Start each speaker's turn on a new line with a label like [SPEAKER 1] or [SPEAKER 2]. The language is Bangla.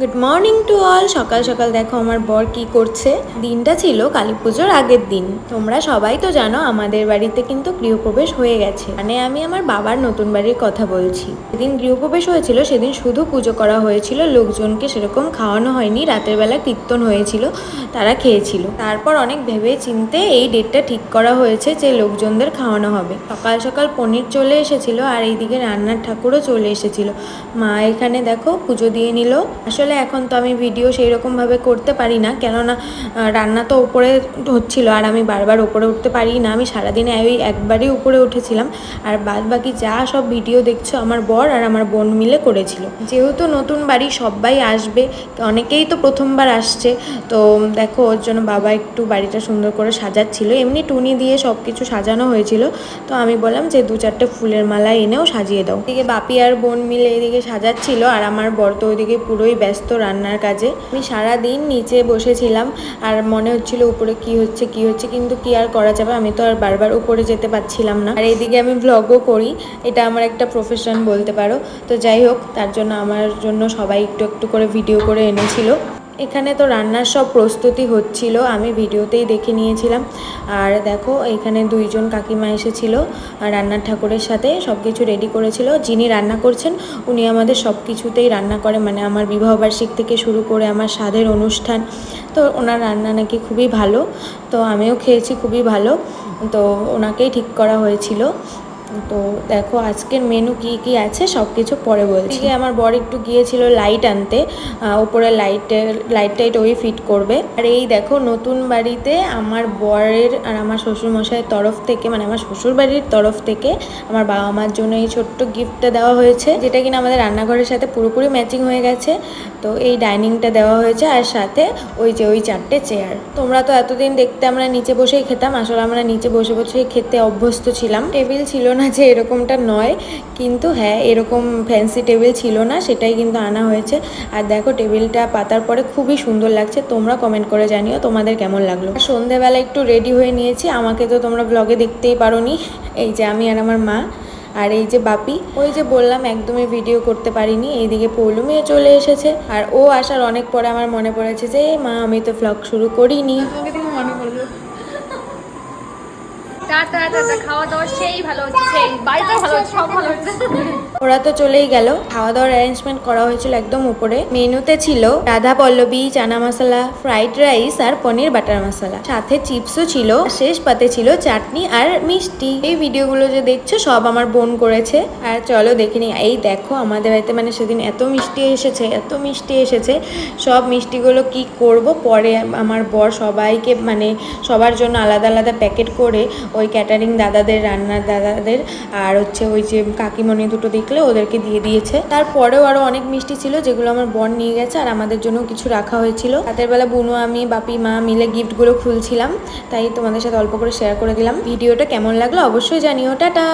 [SPEAKER 1] গুড মর্নিং টু অল সকাল সকাল দেখো আমার বর কি করছে। দিনটা ছিল কালী পুজোর আগের দিন। তোমরা সবাই তো জানো আমাদের বাড়িতে কিন্তু গৃহপ্রবেশ হয়ে গেছে। মানে আমি আমার বাবার নতুন বাড়ির কথা বলছি। যেদিন গৃহপ্রবেশ হয়েছিল, সেদিন শুধু পুজো করা হয়েছিল। লোকজনকে সেরকম খাওয়ানো হয়নি। রাতের বেলা কীর্তন হয়েছিল, তারা খেয়েছিল। তারপর অনেক ভেবে চিনতে এই ডেটটা ঠিক করা হয়েছে যে লোকজনদের খাওয়ানো হবে। সকাল সকাল পনির চলে এসেছিল আর এইদিকে রান্নার ঠাকুরও চলে এসেছিল। মা এখানে দেখো পুজো দিয়ে নিল। আসলে এখন তো আমি ভিডিও সেই রকমভাবে করতে পারি না। কেননা রান্না তো উপরে হচ্ছিল আর আমি বারবার উপরে উঠতে পারি না। আমি সারাদিনে ওই একবারই উপরে উঠেছিলাম। আর বাদ বাকি যা সব ভিডিও দেখছ আমার বর আর আমার বোন মিলে করেছিল। যেহেতু নতুন বাড়ি, সবাই আসবে। অনেকেই তো প্রথমবার আসছে। তো দেখো, ওর জন্য বাবা একটু বাড়িটা সুন্দর করে সাজাচ্ছিল। এমনি টুনি দিয়ে সব কিছু সাজানো হয়েছিল। তো আমি বললাম যে, দু চারটে ফুলের মালা এনেও সাজিয়ে দাও। এদিকে বাপি আর বোন মিলে এদিকে সাজাচ্ছিল। আর আমার বর তো ওইদিকে পুরোই ব্যস্ত। রান্নার কাজে। আমি সারা দিন নিচে বসেছিলাম আর মনে হচ্ছিল উপরে কি হচ্ছে কি হচ্ছে, কিন্তু কি আর করা যাবে আমি তো আর বারবার উপরে যেতে পারছিলাম না। আর এইদিকে আমি ব্লগও করি, এটা আমার একটা প্রফেশন বলতে পারো। তো যাই হোক, তার জন্য আমার জন্য সবাই একটু একটু করে ভিডিও করে এনেছিল। এখানে তো রান্নার সব প্রস্তুতি হচ্ছিল, আমি ভিডিওতেই দেখে নিয়েছিলাম। আর দেখো, এখানে দুইজন কাকিমা এসেছিল, রান্নার ঠাকুরের সাথে সব কিছু রেডি করেছিল। যিনি রান্না করছেন, উনি আমাদের সব কিছুতেই রান্না করে মানে আমার বিবাহবার্ষিক থেকে শুরু করে আমার স্বাদের অনুষ্ঠান। তো ওনার রান্না নাকি খুবই ভালো, তো আমিও খেয়েছি, খুবই ভালো। তো ওনাকেই ঠিক করা হয়েছিল। তো দেখো আজকের মেনু কি কি আছে সব কিছু পরে বলছি। আমার বর একটু গিয়েছিল লাইট আনতে উপরে লাইটের লাইট টাইট ওই ফিট করবে। আর এই দেখো নতুন বাড়িতে আমার বরের আর আমার শ্বশুর মশাইয়ের তরফ থেকে মানে আমার শ্বশুর বাড়ির তরফ থেকে আমার বাবা মার জন্য এই ছোট্ট গিফটটা দেওয়া হয়েছে, যেটা কিনা আমাদের রান্নাঘরের সাথে পুরোপুরি ম্যাচিং হয়ে গেছে। তো এই ডাইনিংটা দেওয়া হয়েছে আর সাথে ওই যে ওই চারটে চেয়ার তোমরা তো এতদিন দেখতে আমরা নিচে বসেই খেতাম, আসলে আমরা নিচে বসে বসে খেতে অভ্যস্ত ছিলাম। টেবিল ছিল না যে এরকমটা নয়। কিন্তু হ্যাঁ এরকম ফ্যান্সি টেবিল ছিল না, সেটাই কিন্তু আনা হয়েছে। আর দেখো টেবিলটা পাতার পরে খুবই সুন্দর লাগছে। তোমরা কমেন্ট করে জানিও তোমাদের কেমন লাগল। সন্ধেবেলা একটু রেডি হয়ে নিয়েছি। আমাকে তো তোমরা ব্লগে দেখতেই পারোনি। এই যে আমি আর আমার মা আর এই যে বাপি। ওই যে বললাম, একদমই ভিডিও করতে পারিনি। এইদিকে পৌলুমিও চলে এসেছে। আর ও আসার অনেক পরে আমার মনে পড়েছে যে, "এ মা, আমি তো ভ্লগ শুরু করিনি।
[SPEAKER 2] মনে পড়ল।
[SPEAKER 1] ওরা তো চলেই গেল। খাওয়া দাওয়ার অ্যারেঞ্জমেন্ট করা হয়েছিল একদম উপরে। মেনুতে ছিল রাধা পল্লবী, চানা মশলা ফ্রাইড রাইস আর পনির বাটার মশলা। সাথে চিপসও ছিল, শেষ পাতে ছিল চাটনি আর মিষ্টি। এই ভিডিওগুলো যে দেখছ, সব আমার বোন করেছে। আর চলো দেখে নি এই দেখো, আমাদের বাড়িতে মানে সেদিন এত মিষ্টি এসেছে, এত মিষ্টি এসেছে। সব মিষ্টিগুলো কি করব? পরে আমার বর সবাইকে মানে সবার জন্য আলাদা আলাদা প্যাকেট করে ওই ক্যাটারিং দাদাদের, রান্নার দাদাদের আর হচ্ছে ওই যে কাকিমণি দুটো দেখলে ওদেরকে দিয়ে দিয়েছে। তারপরেও আরও অনেক মিষ্টি ছিল যেগুলো আমার বোন নিয়ে গেছে আর আমাদের জন্য কিছু রাখা হয়েছিল। রাতের বেলা বুনো, আমি, বাপি, মা মিলে গিফটগুলো খুলছিলাম। তাই তোমাদের সাথে অল্প করে শেয়ার করে দিলাম। ভিডিওটা কেমন লাগল অবশ্যই জানিও। টাটা!